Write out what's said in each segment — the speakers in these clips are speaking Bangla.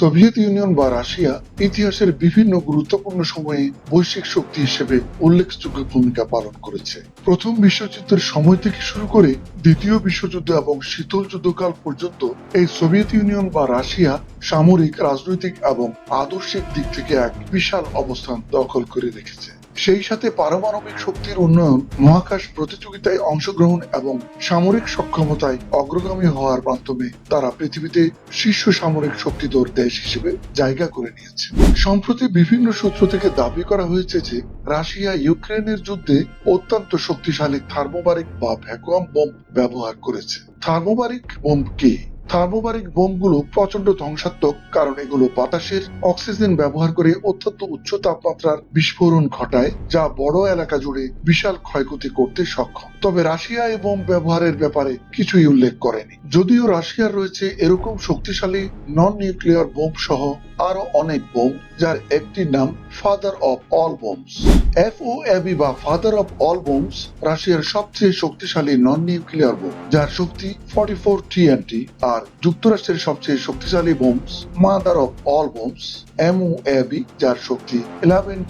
সোভিয়েত ইউনিয়ন বা রাশিয়া ইতিহাসের বিভিন্ন গুরুত্বপূর্ণ সময়ে বৈশ্বিক শক্তি হিসেবে উল্লেখযোগ্য ভূমিকা পালন করেছে। প্রথম বিশ্বযুদ্ধের সময় থেকে শুরু করে দ্বিতীয় বিশ্বযুদ্ধ এবং শীতল যুদ্ধকাল পর্যন্ত এই সোভিয়েত ইউনিয়ন বা রাশিয়া সামরিক, রাজনৈতিক এবং আদর্শিক দিক থেকে এক বিশাল অবস্থান দখল করে রেখেছে। সেই সাথে পারমাণবিক শক্তির উন্নয়ন, মহাকাশ প্রতিযোগিতায় অংশগ্রহণ এবং সামরিক সক্ষমতায় অগ্রগামী হওয়ার মাধ্যমে তারা পৃথিবীতে শীর্ষ সামরিক শক্তিধর দেশ হিসেবে জায়গা করে নিয়েছে। সম্প্রতি বিভিন্ন সূত্র থেকে দাবি করা হয়েছে যে, রাশিয়া ইউক্রেনের যুদ্ধে অত্যন্ত শক্তিশালী থার্মোবারিক বা ভ্যাকুয়াম বোম ব্যবহার করেছে। থার্মোবারিক বোম কি? থার্মোবারিক বোমগুলো প্রচণ্ড ধ্বংসাত্মক, কারণ এগুলো বাতাসের অক্সিজেন ব্যবহার করে অত্যন্ত উচ্চ তাপমাত্রার বিস্ফোরণ ঘটায়, যা বড় এলাকা জুড়ে বিশাল ক্ষয়ক্ষতি করতে সক্ষম। তবে রাশিয়া এই বোম ব্যবহারের ব্যাপারে কিছুই উল্লেখ করেনি। যদিও রাশিয়ার রয়েছে এরকম শক্তিশালী নন নিউক্লিয়ার বোম সহ আরও অনেক বোম, যার একটি নাম father of all bombs FOAB বা ফাদার অফ অল বোমস রাশিয়ার সবচেয়ে শক্তিশালী নন নিউক্লিয়ার বোম, যার শক্তি ফর্টি ফোর টিএনটি আর যুক্তরাষ্ট্রের সবচেয়ে শক্তিশালী bombs mother of all bombs MOAB যার শক্তি ইলেভেন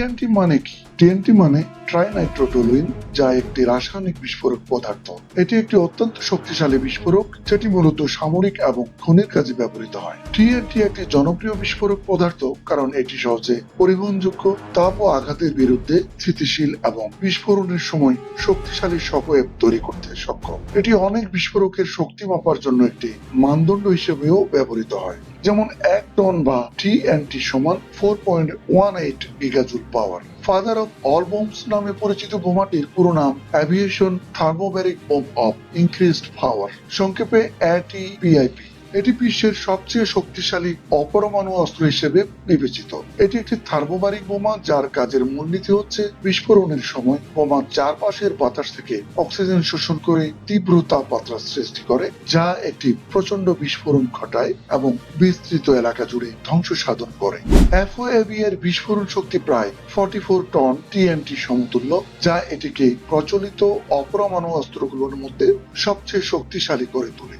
এন টি মানে কি? টিএনটি মানে ট্রাইনাইট্রোটোলুইন যা একটি রাসায়নিক বিস্ফোরক পদার্থ। এটি একটি অত্যন্ত শক্তিশালী বিস্ফোরক, যেটি মূলত সামরিক এবং খনির কাজে ব্যবহৃত হয়। টিএনটি একটি জনপ্রিয় বিস্ফোরক পদার্থ, কারণ এটি সহজে পরিবহনযোগ্য, তাপ ও আঘাতের বিরুদ্ধে স্থিতিশীল এবং বিস্ফোরণের সময় শক্তিশালী শকওয়েভ তৈরি করতে সক্ষম। এটি অনেক বিস্ফোরকের শক্তি মাপার জন্য একটি মানদণ্ড হিসেবেও ব্যবহৃত হয়। যেমন এক টন বা টিএনটি সমান four point one eight gigajoule power father of all bombs নামে পরিচিত বোমাটির পুরো নাম aviation thermobaric bomb of increased power সংক্ষেপে অ্যাটিপিআইপি এটি বিশ্বের সবচেয়ে শক্তিশালী অপরমাণু অস্ত্র হিসেবে বিবেচিত। এটি একটি থার্মোবারিক বোমা যার কাজের মূলনীতি হচ্ছে বিস্ফোরণের সময় বোমার চারপাশের বাতাস থেকে অক্সিজেন শোষণ করে তীব্র তাপমাত্রা সৃষ্টি করে, যা একটি প্রচণ্ড বিস্ফোরণ ঘটায় এবং বিস্তৃত এলাকা জুড়ে ধ্বংস সাধন করে। এফওএবি এর বিস্ফোরণ শক্তি প্রায় ফর্টি ফোর টন টিএনটি সমতুল্য, যা এটিকে প্রচলিত অপরমাণু অস্ত্রগুলোর মধ্যে সবচেয়ে শক্তিশালী করে তোলে।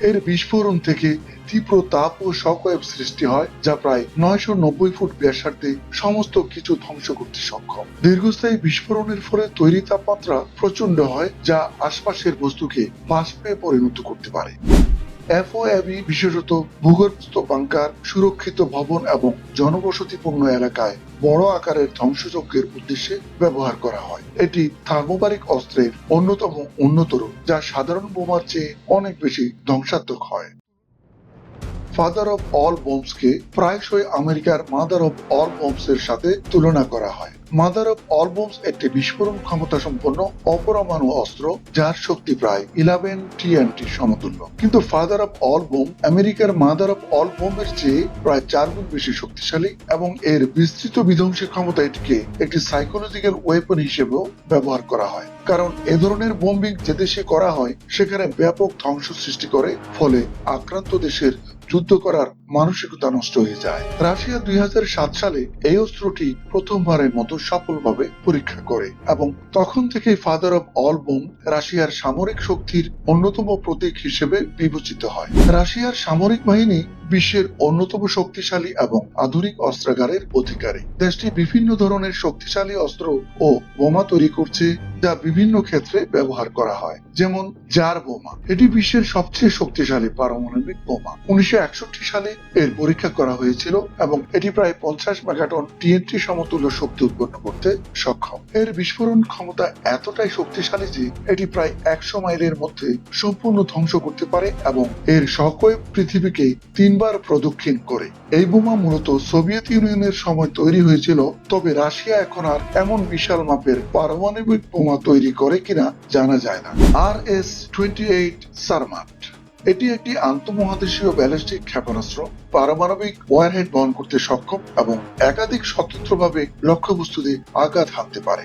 এর বিস্ফোরণ থেকে তীব্র তাপ ও শকওয়েভ সৃষ্টি হয়, যা প্রায় নয়শো নব্বই ফুট ব্যাসার্ধে সমস্ত কিছু ধ্বংস করতে সক্ষম। দীর্ঘস্থায়ী বিস্ফোরণের ফলে তৈরি তাপমাত্রা প্রচণ্ড হয়, যা আশপাশের বস্তুকে বাষ্পে পরিণত করতে পারে। এফওএবি বিশেষত ভূগর্ভস্থ বাংকার, সুরক্ষিত ভবন এবং জনবসতিপূর্ণ এলাকায় বড় আকারের ধ্বংসযজ্ঞের উদ্দেশ্যে ব্যবহার করা হয়। এটি থার্মোবারিক অস্ত্রের অন্যতম উন্নতর যা সাধারণ বোমার চেয়ে অনেক বেশি ধ্বংসাত্মক হয়। ফাদার অফ অল বোমসকে প্রায়শই আমেরিকার মাদার অফ অল বোমস এর সাথে তুলনা করা হয়। মাদার অফ অল বোমস একটি বিস্ফোরণ ক্ষমতা সম্পন্ন অপরমাণু অস্ত্র যার শক্তি প্রায় ইলেভেন টিএনটি সমতুল্য। কিন্তু ফাদার অফ অল বোম আমেরিকার মাদার অফ অল বোমের চেয়ে প্রায় চার গুণ বেশি শক্তিশালী এবং এর বিস্তৃত বিধ্বংসী ক্ষমতা এটিকে একটি সাইকোলজিক্যাল ওয়েপন হিসেবেও ব্যবহার করা হয়। কারণ এ ধরনের বোম্বিং যে দেশে করা হয়, সেখানে ব্যাপক ধ্বংস সৃষ্টি করে, ফলে আক্রান্ত দেশের যুদ্ধ করার মানসিকতা নষ্ট হয়ে যায়। রাশিয়া দুই হাজার সাত সালে এই অস্ত্রটি প্রথমবারের মতো সফলভাবে পরীক্ষা করে এবং তখন থেকে ফাদার অফ অল বোম রাশিয়ার সামরিক শক্তির অন্যতম প্রতীক হিসেবে বিবেচিত হয়। রাশিয়ার সামরিক বাহিনী বিশ্বের অন্যতম শক্তিশালী এবং আধুনিক অস্ত্রাগারের অধিকারী। দেশটি বিভিন্ন ধরনের শক্তিশালী অস্ত্র ও বোমা তৈরি করছে যা বিভিন্ন ক্ষেত্রে ব্যবহার করা হয়, যেমন জার বোমা। এটি বিশ্বের সবচেয়ে শক্তিশালী পারমাণবিক বোমা। উনিশশো একষট্টি সালে এর পরীক্ষা করা হয়েছিল এবং এটি প্রায় পঞ্চাশ মেগাটন টিএনটি সমতুল্য শক্তি উৎপন্ন করতে সক্ষম। এর বিস্ফোরণ ক্ষমতা এতটাই শক্তিশালী যে এটি প্রায় একশো মাইলের মধ্যে সম্পূর্ণ ধ্বংস করতে পারে এবং এর শকওয়েভ পৃথিবীকে তিনবার প্রদক্ষিণ করে। এই বোমা মূলত সোভিয়েত ইউনিয়নের সময় তৈরি হয়েছিল, তবে রাশিয়া এখন আর এমন বিশাল মাপের পারমাণবিক বোমা তৈরি করে কিনা জানা যায় না। R S twenty eight Sarmat এটি একটি আন্তঃমহাদেশীয় ব্যালিস্টিক ক্ষেপণাস্ত্র, পারমাণবিক ওয়ারহেড বহন করতে সক্ষম এবং একাধিক স্বতন্ত্রভাবে লক্ষ্যবস্তুতে আঘাত হানতে পারে।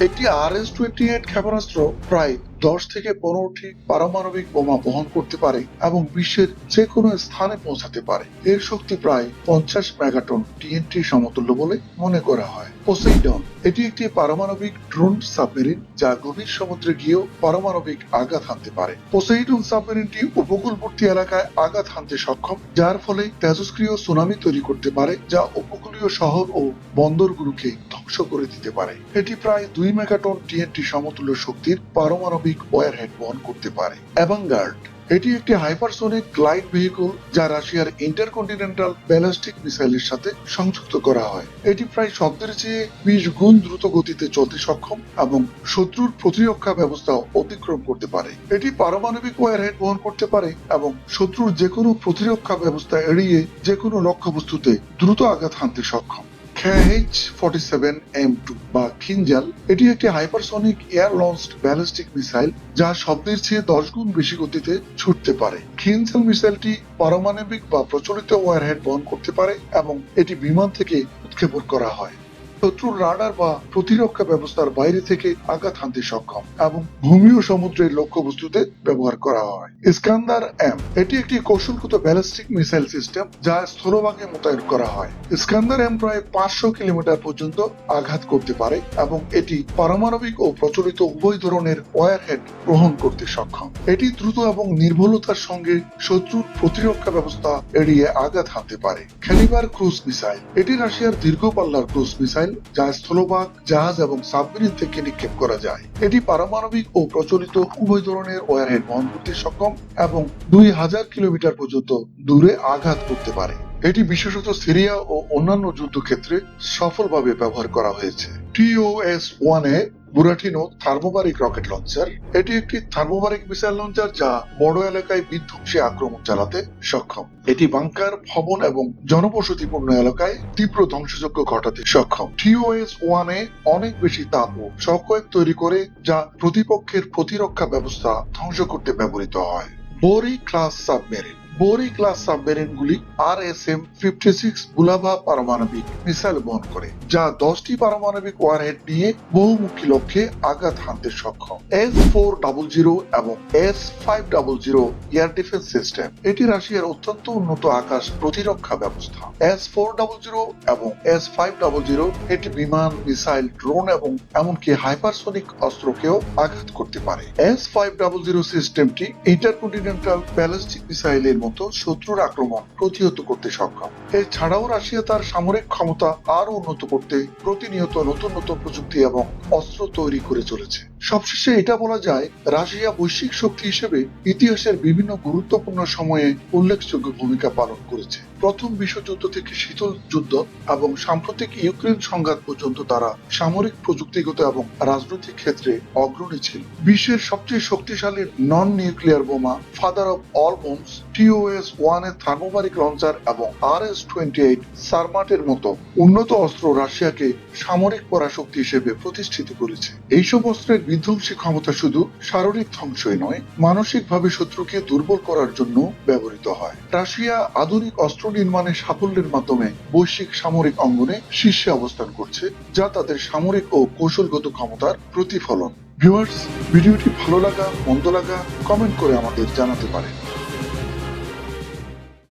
একটি আর এস টোয়েন্টি এইট ক্ষেপণাস্ত্র প্রায় দশ থেকে পনেরোটি পারমাণবিক বোমা বহন করতে পারে এবং বিশ্বের যে কোনো স্থানে পৌঁছাতে পারে। এর শক্তি প্রায় পঞ্চাশ মেগাটন টিএনটি সমতুল্য বলে মনে করা হয়। পোসেইডন, এটি একটি পারমাণবিক ড্রোন সাবমেরিন যা গভীর সমুদ্রে গিয়েও পারমাণবিক আঘাত হানতে পারে। পোসেইডন সাবমেরিনটি উপকূলবর্তী এলাকায় আঘাত হানতে সক্ষম, যার ফলে তেজস্ক্রিয় সুনামি তৈরি করতে পারে যা উপকূলীয় শহর ও বন্দরগুলোকে ধ্বংস করে দিতে পারে। এটি প্রায় দুই মেগাটন টিএনটি সমতুল্য শক্তির পারমাণবিক ওয়ারহেড বহন করতে পারে। অ্যাভাঙ্গার্ড, এটি একটি হাইপারসোনিক গ্লাইড ভেহিকল যা রাশিয়ার ইন্টারকন্টিনেন্টাল ব্যালিস্টিক মিসাইলের সাথে সংযুক্ত করা হয়। এটি প্রায় শব্দের চেয়ে বিশ গুণ দ্রুত গতিতে চলতে সক্ষম এবং শত্রুর প্রতিরক্ষা ব্যবস্থা অতিক্রম করতে পারে। এটি পারমাণবিক ওয়ারহেড বহন করতে পারে এবং শত্রুর যে কোনো প্রতিরক্ষা ব্যবস্থা এড়িয়ে যে কোনো লক্ষ্যবস্তুতে দ্রুত আঘাত হানতে সক্ষম। KH forty seven M two বা খিঞ্জাল এটি একটি hypersonic air launched ballistic missile যা শব্দের চেয়ে দশ গুণ বেশি গতিতে ছুটতে পারে। খিনজাল মিসাইলটি পারমাণবিক বা প্রচলিত ওয়ারহেড বহন করতে পারে এবং এটি বিমান থেকে উৎক্ষেপণ করা হয়। শত্রুর রাডার বা প্রতিরক্ষা ব্যবস্থার বাইরে থেকে আঘাত হানতে সক্ষম এবং ভূমি ও সমুদ্রের লক্ষ্যবস্তুতে ব্যবহার করা হয়। ইস্কান্দার এম, এটি একটি কৌশলগত ব্যালিস্টিক মিসাইল সিস্টেম যা স্থলভাগে মোতায়েন করা হয়। ইস্কান্দার এম প্রায় পাঁচশো কিলোমিটার পর্যন্ত আঘাত করতে পারে এবং এটি পারমাণবিক ও প্রচলিত উভয় ধরনের ওয়ারহেড গ্রহণ করতে সক্ষম। এটি দ্রুত এবং নির্ভুলতার সঙ্গে শত্রুর প্রতিরক্ষা ব্যবস্থা এড়িয়ে আঘাত হানতে পারে। খেলিবার ক্রুজ মিসাইল, এটি রাশিয়ার দীর্ঘ পাল্লার ক্রুজ মিসাইল যা স্থলভাগ, জাহাজ এবং সাবমেরিন থেকে নিক্ষেপ করা যায়। এটি পারমাণবিক ও প্রচলিত উভয় ধরনের ওয়ারহেড বহন করতে সক্ষম এবং দুই হাজার কিলোমিটার পর্যন্ত দূরে আঘাত করতে পারে। এটি বিশেষত সিরিয়া ও অন্যান্য যুদ্ধক্ষেত্রে সফলভাবে ব্যবহার করা হয়েছে। TOS one A Buratino thermobaric rocket launcher. এটি একটি থার্মোবারিক মিসাইল লঞ্চার যা বড় এলাকায় বিধ্বংসী আক্রমণ চালাতে সক্ষম। এটি বাংকার, ভবন এবং জনবসতিপূর্ণ এলাকায় তীব্র ধ্বংসযজ্ঞ ঘটাতে সক্ষম। টিওএস ওয়ান এ অনেক বেশি তাপ ও শকওয়েভ তৈরি করে যা প্রতিপক্ষের প্রতিরক্ষা ব্যবস্থা ধ্বংস করতে ব্যবহৃত হয়। Borei class submarine. Borei class সাবমেরিনগুলি R S M fifty six Bulava পারমাণবিক মিসাইল বহন করে, যা দশটি পারমাণবিক ওয়ারহেড নিয়ে বহুমুখী লক্ষ্যে আঘাত হানতে সক্ষম। এস ফোর ডাবল জিরো এবং S five double zero air defence system, এটি রাশিয়ার অত্যন্ত উন্নত আকাশ প্রতিরক্ষা ব্যবস্থা। এস ফোর ডাবল জিরো এবং এস ফাইভ ডাবল জিরো এটি বিমান, মিসাইল, ড্রোন এবং এমনকি হাইপারসোনিক অস্ত্রকেও আঘাত করতে পারে। এস ফাইভ ডাবল জিরো সিস্টেমটি ইন্টারকন্টিনেন্টাল ব্যালিস্টিক মিসাইলের মতো শত্রুর আক্রমণ প্রতিহত করতে সক্ষম। এছাড়াও রাশিয়া তার সামরিক ক্ষমতা আরও উন্নত করতে প্রতিনিয়ত নতুন নতুন প্রযুক্তি এবং অস্ত্র তৈরি করে চলেছে। সবশেষে এটা বলা যায়, রাশিয়া বৈশ্বিক শক্তি হিসেবে ইতিহাসের বিভিন্ন গুরুত্বপূর্ণ সময়ে উল্লেখযোগ্য ভূমিকা পালন করেছে। প্রথম বিশ্বযুদ্ধ থেকে শীতল যুদ্ধ এবং সাম্প্রতিক ইউক্রেন সংঘাত পর্যন্ত তারা সামরিক প্রযুক্তিগত এবং রাজনৈতিক ক্ষেত্রে অগ্রণী ছিল। বিশ্বের সবচেয়ে শক্তিশালী নন নিউক্লিয়ার বোমা father of all bombs TOS ওয়ানের থার্মোবারিক লঞ্চার এবং আর এস টোয়েন্টি এইট সারমাটের মতো উন্নত অস্ত্র রাশিয়াকে সামরিক পরাশক্তি হিসেবে প্রতিষ্ঠিত করেছে। এইসব অস্ত্রের বিধ্বংসী ক্ষমতা শুধু শারীরিক ধ্বংসই নয়, মানসিকভাবে শত্রুকে দুর্বল করার জন্য ব্যবহৃত হয়। রাশিয়া আধুনিক অস্ত্র নির্মাণের সাফল্যের মাধ্যমে বৈশ্বিক সামরিক অঙ্গনে শীর্ষে অবস্থান করছে, যা তাদের সামরিক ও কৌশলগত ক্ষমতার প্রতিফলন। ভিউয়ার্স, ভিডিওটি ভালো লাগা, মন্দ লাগা, কমেন্ট করে আমাদের জানাতে পারেন।